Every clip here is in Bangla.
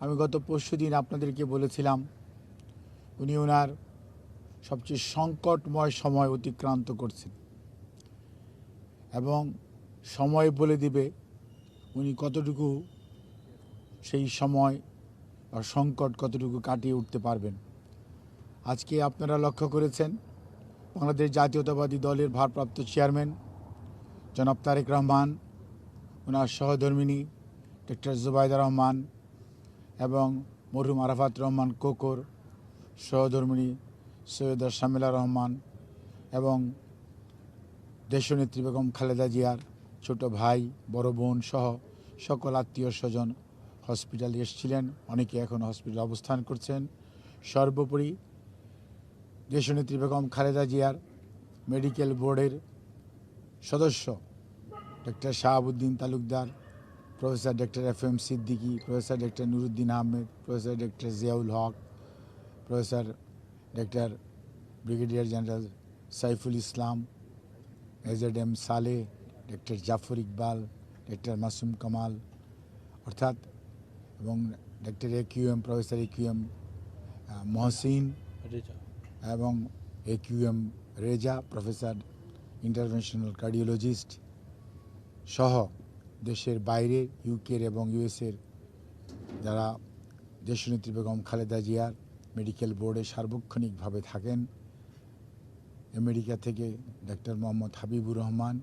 আমি গত পরশু দিন আপনাদেরকে বলেছিলাম, উনি ওনার সবচেয়ে সংকটময় সময় অতিক্রান্ত করছেন। এবং সময় বলে দিবে উনি কতটুকু সেই সময় বা সংকট কতটুকু কাটিয়ে উঠতে পারবেন। আজকে আপনারা লক্ষ্য করেছেন, বাংলাদেশ জাতীয়তাবাদী দলের ভারপ্রাপ্ত চেয়ারম্যান জনাব তারেক রহমান ওনার সহধর্মিনী ডক্টর জুবাইদা রহমান এবং মরহুম আরাফাত রহমান কোকর সহধর্মিনী সৈয়দা শামিলা রহমান এবং দেশনেত্রী বেগম খালেদা জিয়ার ছোট ভাই, বড় বোন সহ সকল আত্মীয় স্বজন হসপিটালে এসেছিলেন। অনেকে এখন হসপিটালে অবস্থান করছেন। সর্বোপরি দেশনেত্রী বেগম খালেদা জিয়ার মেডিকেল বোর্ডের সদস্য doctor Shahabuddin Talukdar professor doctor F M Siddiqui professor doctor Nuruddin Ahmed professor doctor Ziaul Haque professor doctor brigadier general Saiful Islam A Z M Saleh doctor Jafar Iqbal doctor Masum Kamal অর্থাৎ এবং doctor A Q M professor A Q M Mohsin এবং A Q M Reza professor interventional cardiologist সহ দেশের বাইরে ইউকের এবং ইউএসের যারা দেশনেত্রী বেগম খালেদা জিয়ার মেডিকেল বোর্ডে সার্বক্ষণিকভাবে থাকেন আমেরিকা থেকে ডক্টর মোহাম্মদ হাবিবুর রহমান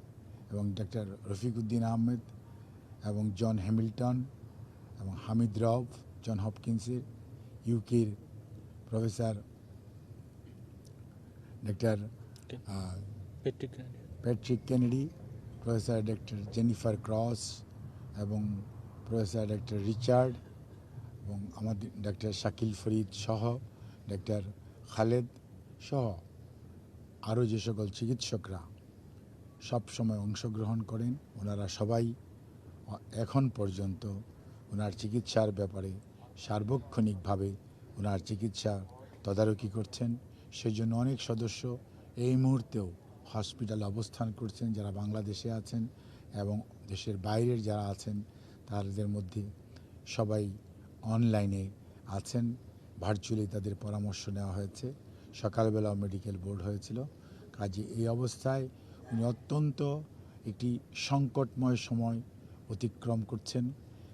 এবং ডক্টর রফিকুদ্দিন আহমেদ এবং জন হ্যামিল্টন এবং হামিদ রফ জন হপকিন্সের ইউকের professor doctor Patrick Kennedy professor doctor Jennifer Cross এবং প্রফেসর ডক্টর রিচার্ড এবং আমাদের ডক্টর শাকিল ফরিদ সহ ডক্টর খালেদ সহ আরও যে সকল চিকিৎসকরা সব সময় অংশগ্রহণ করেন, ওনারা সবাই এখন পর্যন্ত ওনার চিকিৎসার ব্যাপারে সার্বক্ষণিকভাবে ওনার চিকিৎসা তদারকি করছেন। সেই জন্য অনেক সদস্য এই মুহূর্তেও হসপিটালে অবস্থান করছেন, যারা বাংলাদেশে আছেন এবং দেশের বাইরের যারা আছেন, তাদের মধ্যে সবাই অনলাইনে আছেন। ভার্চুয়ালি তাদের পরামর্শ নেওয়া হয়েছে। সকালবেলা মেডিকেল বোর্ড হয়েছিল। কাজে এই অবস্থায় উনি অত্যন্ত একটি সংকটময় সময় অতিক্রম করছেন।